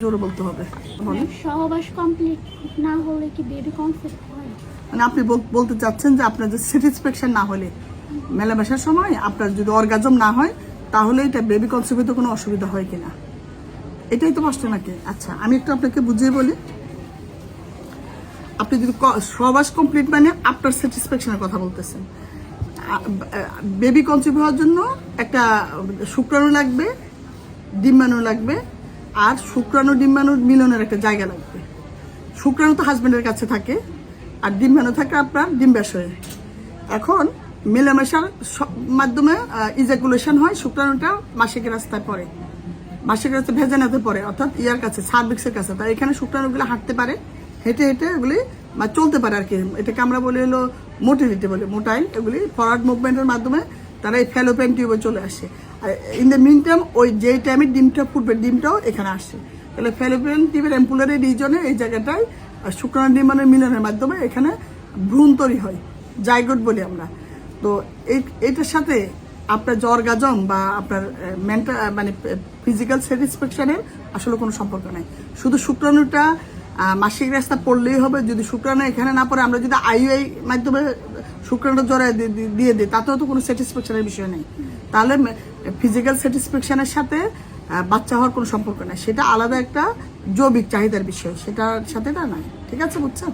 জোরে বলতে হবে। সহবাস কমপ্লিট না হলে কি বেবি কনসেপ্ট হয়? মানে আপনি বল- বলতে চাচ্ছেন যে আপনার যে স্যাটিসফ্যাকশন না হলে। মেলামেশার সময় আপনার যদি অর্গাজম না হয় তাহলে এটা বেবি কনসেপ্টে কোনো অসুবিধা হয় কিনা? এটাই তো প্রশ্ন নাকি? আচ্ছা আমি একটু আপনাকে বুঝিয়ে বলি। আপনি যদি সহবাস কমপ্লিট মানে আপনার স্যাটিসফ্যাকশনের কথা বলতেছেন। বেবি কনসিভ হওয়ার জন্য একটা শুক্রাণু লাগবে ডিম্বাণু লাগবে আর শুক্রাণু ডিম্বাণুর মিলনের একটা জায়গা লাগবে। শুক্রাণু তো হাজব্যান্ডের কাছে থাকে, আর ডিম্বাণু থাকে আপনার ডিম্বাশয়ে। এখন মেলামেশার মাধ্যমে ইজাকুলেশন হয়, শুক্রাণুটা মাসিক রাস্তায় পড়ে। মাসিক রাস্তায় ভেজে নিতে পড়ে, অর্থাৎ ইয়ার কাছে, সার্ভিক্সের কাছে। তাই এখানে শুক্রাণুগুলো হাঁটতে পারে, হেঁটে হেঁটে এগুলি, বা চলতে পারে আর কি। এটাকে আমরা বলি হলো মোটিলিটি বলি মোটাইল এগুলি ফরওয়ার্ড মুভমেন্টের মাধ্যমে তারা এই ফ্যালোপেন টিউবে চলে আসে। আর ইন দ্য মিন টাইম ওই যেই টাইমে ডিমটা ফুটবে, ডিমটাও এখানে আসে তাহলে ফ্যালোপেন টিউবের অ্যাম্পুলারি রিজনে এই জায়গাটায় শুক্রাণু ডিম্বাণুর মিলনের মাধ্যমে এখানে ভ্রূণ তৈরি হয়, জাইগোট বলি আমরা। তো এই, এটার সাথে আপনার জ্বর, গাজম বা আপনার মেন্টাল মানে ফিজিক্যাল স্যাটিসফ্যাকশনের আসলে কোনো সম্পর্ক নেই। শুধু শুক্রাণুটা মাসিক রাস্তা পড়লেই হবে, যদি শুক্রাণু এখানে না পড়ে, আমরা যদি আইইআই মাধ্যমে শুক্রাণু দি- দিয়ে দিই, তাতেও তো কোনো স্যাটিসফ্যাকশনের বিষয় নেই। তাহলে ফিজিক্যাল স্যাটিসফ্যাকশনের সাথে বাচ্চা হওয়ার কোনো সম্পর্ক নাই। সেটা আলাদা একটা জৈবিক চাহিদার বিষয়। সেটার সাথে না নাই। ঠিক আছে, বুঝছেন?